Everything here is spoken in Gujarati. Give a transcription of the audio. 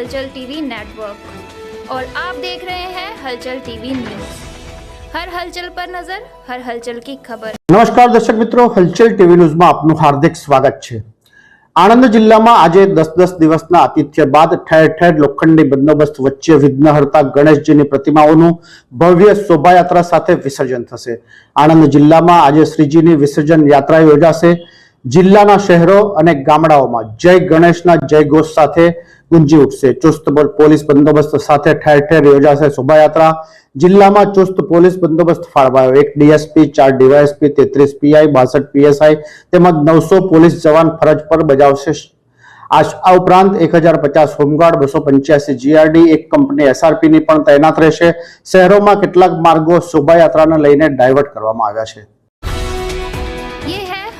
हलचल टीवी नेटवर्क और आप देख रहे हैं हलचल टीवी न्यूज हर हलचल पर नजर हर हलचल की खबर નમસ્કાર દર્શક મિત્રો હલચલ ટીવી ન્યૂઝમાં આપનું હાર્દિક સ્વાગત છે આણંદ જિલ્લામાં આજે દસ દસ દિવસના આતિથ્ય બાદ ઠેર ઠેર લોખંડી બંદોબસ્ત વચ્ચે વિઘ્નહર્તા ગણેશજીની પ્રતિમાઓનું ભવ્ય શોભાયાત્રા સાથે વિસર્જન થશે આણંદ જિલ્લામાં આજે શ્રીજીની વિસર્જન યાત્રા યોજાશે જિલ્લાના શહેરો અને ગામડાઓમાં જય ગણેશના જય ઘોષ સાથે ગુંજી ઉઠશે. ચુસ્ત પોલીસ બંદોબસ્ત સાથે ઠેર ઠેર યોજાશે શોભાયાત્રા. જિલ્લામાં ચુસ્ત પોલીસ બંદોબસ્ત ફાળવાયો. એક ડીએસપી, ચાર ડીવાયએસપી, તેત્રીસ પીઆઈ, બાસઠ પીએસઆઈ તેમજ નવસો પોલીસ જવાન ફરજ પર બજાવશે. આ ઉપરાંત એક હજાર પચાસ હોમગાર્ડ, બસો પંચ્યાસી જીઆરડી, એક કંપની એસઆરપી ની પણ તૈનાત રહેશે. શહેરોમાં કેટલાક માર્ગો શોભાયાત્રાને લઈને ડાયવર્ટ કરવામાં આવ્યા છે.